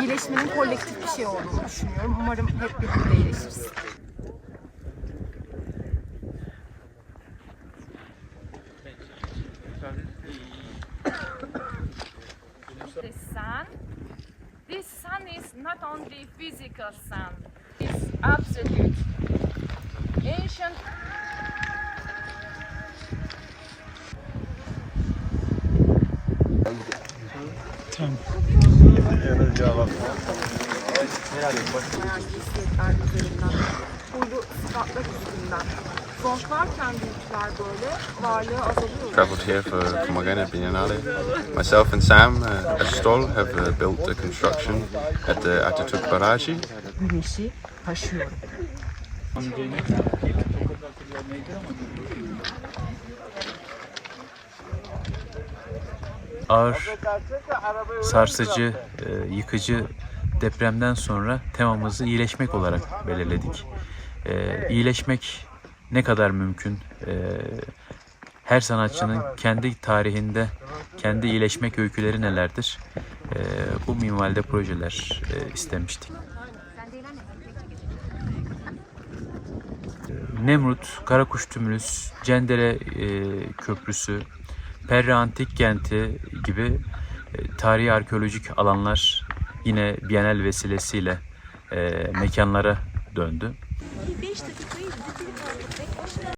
İyileşmenin kolektif bir şey olduğunu düşünüyorum. Umarım hep birlikte iyileşiriz. Thank you. Not only physical sun, it's absolute. Ancient cinsiyetler üzerinden, huylu sıfatlar üstünden. Zonklarken büyükler böyle varlığı azalıyor. Travelled here for Morgana Biennale. Myself and Sam uh, at Stoll have uh, built a construction at the Ataturk Barrage. Güneşi taşıyorum. ağır, sarsıcı, e, yıkıcı depremden sonra temamızı iyileşmek olarak belirledik. E, iyileşmek ne kadar mümkün? E, her sanatçının kendi tarihinde kendi iyileşmek öyküleri nelerdir? E, bu minvalde projeler e, istemiştik. Nemrut, Karakuş Tümülüs, Cendere e, Köprüsü, Perre Antik Kenti gibi e, tarihi arkeolojik alanlar yine Bienal vesilesiyle mekanlara döndü. 5 dakikayı bitirip aldık.